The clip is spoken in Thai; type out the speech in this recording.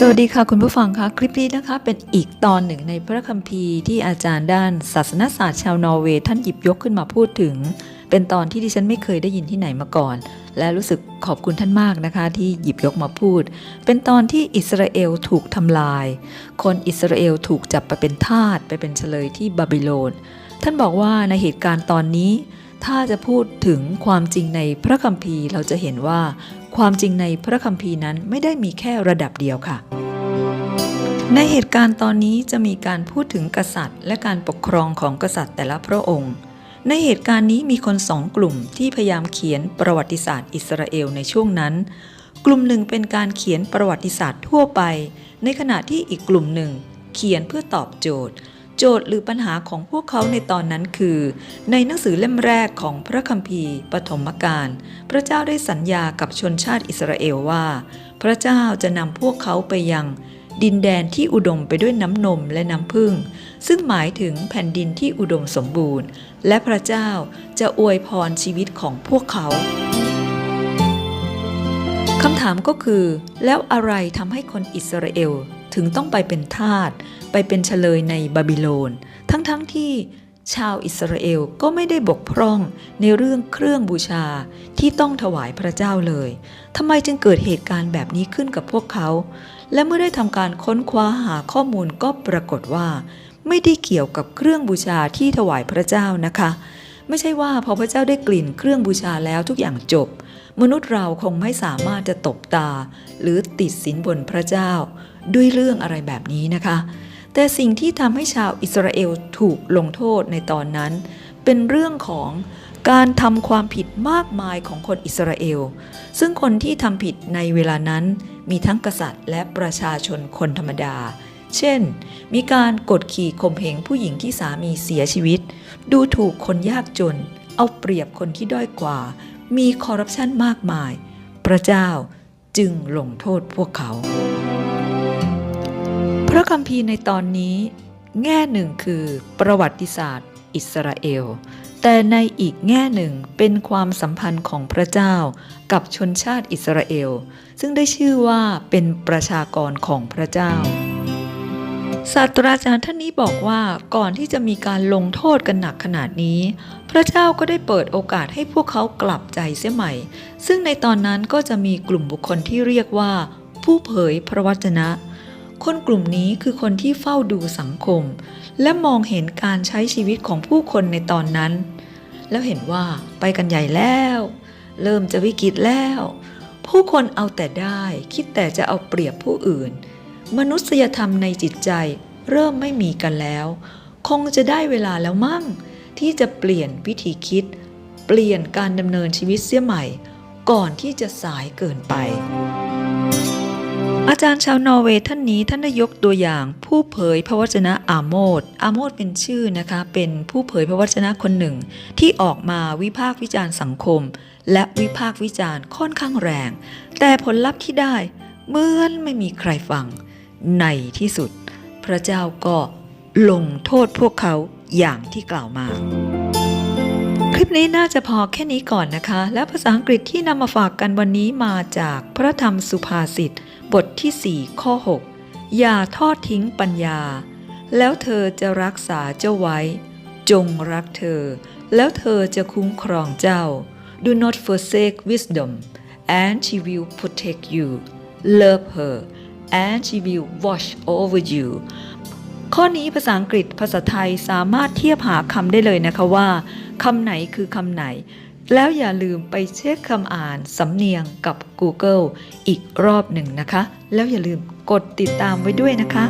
สวัสดีค่ะคุณผู้ฟังคะคลิปนี้นะคะเป็นอีกตอนหนึ่งในพระคัมภีร์ที่อาจารย์ด้านศาสนศาสตร์ชาวนอร์เวย์ท่านหยิบยกขึ้นมาพูดถึง เป็นตอนที่ดิฉันไม่เคยได้ยินที่ไหนมาก่อน และรู้สึกขอบคุณท่านมากนะคะ ที่หยิบยกมาพูด เป็นตอนที่อิสราเอลถูกทำลาย คนอิสราเอลถูกจับไปเป็นทาสไปเป็นเฉลยที่บาบิโลน ท่านบอกว่าในเหตุการณ์ตอนนี้ถ้าจะพูดถึงความจริงในพระคัมภีร์เราจะเห็นว่า ความจริงในพระคัมภีร์นั้นไม่ได้มีแค่ระดับเดียวค่ะ ในเหตุการณ์ตอนนี้จะมีการพูดถึงกษัตริย์ และการปกครองของกษัตริย์แต่ละพระองค์ ในเหตุการณ์นี้มีคนสองกลุ่มที่พยายามเขียนประวัติศาสตร์อิสราเอลในช่วงนั้น กลุ่มหนึ่งเป็นการเขียนประวัติศาสตร์ทั่วไป ในขณะที่อีกกลุ่มหนึ่งเขียนเพื่อตอบโจทย์ โจทย์หรือปัญหาของพวกเขาในตอนนั้นคือ ในหนังสือเล่มแรกของพระคัมภีร์ปฐมกาลพระเจ้าได้สัญญากับชนชาติอิสราเอลว่า พระเจ้าจะนำพวกเขาไปยังดินแดนที่อุดมไปด้วยน้ำนมและน้ำพึ่ง ซึ่งหมายถึงแผ่นดินที่อุดมสมบูรณ์ และพระเจ้าจะอวยพรชีวิตของพวกเขาคำถามก็คือ แล้วอะไรทำให้คนอิสราเอล ถึงต้องไปเป็นทาสไปเป็นเฉลยในบาบิโลน ทั้งๆทที่ชาวอิสราเอลก็ไม่ได้บกพร่องในเรื่องเครื่องบูชาที่ต้องถวายพระเจ้าเลยทำไมจึงเกิดเหตุการณ์แบบนี้ขึ้นกับพวกเขา และเมื่อได้ทำการค้นคว้าหาข้อมูลก็ปรากฏว่า ไม่ได้เกี่ยวกับเครื่องบูชาที่ถวายพระเจ้านะคะ ไม่ใช่ว่าพอพระเจ้าได้กลิ่นเครื่องบูชาแล้วทุกอย่างจบ มนุษย์เราคงไม่สามารถจะตบตา หรือติดสินบนพระเจ้า ด้วยเรื่องอะไรแบบนี้นะคะ แต่สิ่งที่ทำให้ชาวอิสราเอลถูกลงโทษในตอนนั้น เป็นเรื่องของการทำความผิดมากมายของคนอิสราเอล ซึ่งคนที่ทำผิดในเวลานั้นมีทั้งกษัตริย์และประชาชนคนธรรมดา เช่น มีการกดขี่ข่มเหงผู้หญิงที่สามีเสียชีวิต ดูถูกคนยากจน เอาเปรียบคนที่ด้อยกว่า มีคอร์รัปชันมากมาย พระเจ้าจึงลงโทษพวกเขา ระคัมภีร์ในตอนนี้ แง่หนึ่งคือประวัติศาสตร์ อิสราเอล แต่ในอีกแง่หนึ่งเป็นความสัมพันธ์ของพระเจ้ากับชนชาติอิสราเอล ซึ่งได้ชื่อว่าเป็นประชากรของพระเจ้าศาสตราจารย์ท่านนี้บอกว่าก่อนที่จะมีการลงโทษกันหนักขนาดนี้ พระเจ้าก็ได้เปิดโอกาสให้พวกเขากลับใจเสียใหม่ ซึ่งในตอนนั้นก็จะมีกลุ่มบุคคลที่เรียกว่า ผู้เผยพระวจนะ คนกลุ่มนี้คือคนที่เฝ้าดูสังคม และมองเห็นการใช้ชีวิตของผู้คนในตอนนั้น แล้วเห็นว่าไปกันใหญ่แล้ว เริ่มจะวิกฤตแล้ว ผู้คนเอาแต่ได้ คิดแต่จะเอาเปรียบผู้อื่น มนุษยธรรมในจิตใจเริ่มไม่มีกันแล้ว คงจะได้เวลาแล้วมั่ง ที่จะเปลี่ยนวิธีคิด เปลี่ยนการดำเนินชีวิตเสียใหม่ ก่อนที่จะสายเกินไป จารย์ชาวนอร์เวย์ท่านนี้ท่านได้ยกตัวอย่าง ผู้เผยพระวจนะอาโมดอาโมดเป็นชื่อนะคะเป็นผู้เผยพระวจนะคนหนึ่ง ที่ออกมาวิพากษ์วิจารณ์สังคม และวิพากษ์วิจารณ์ค่อนข้างแรง แต่ผลลัพธ์ที่ได้เหมือนไม่มีใครฟัง ในที่สุด พระเจ้าก็ลงโทษพวกเขาอย่างที่กล่าวมา ลิปนี้น่าจะพอแค่นี้ก่อนนะคะ และภาษาอังกฤษที่นำมาฝากกันวันนี้มาจากพระธรรมสุภาษิตบทที่ 4 ข้อ 6 อย่าทอดทิ้งปัญญา แล้วเธอจะรักษาเจ้าไว้ จงรักเธอ แล้วเธอจะคุ้มครองเจ้า Do not forsake wisdom and she will protect you love her and she will watch over you ข้อนี้ภาษาอังกฤษภาษาไทยสามารถเทียบหาคำได้เลยนะคะว่า คำไหนคือคำไหน แล้วอย่าลืมไปเช็คคำอ่านสำเนียงกับ Google อีกรอบหนึ่งนะคะ แล้วอย่าลืมกดติดตามไว้ด้วยนะคะ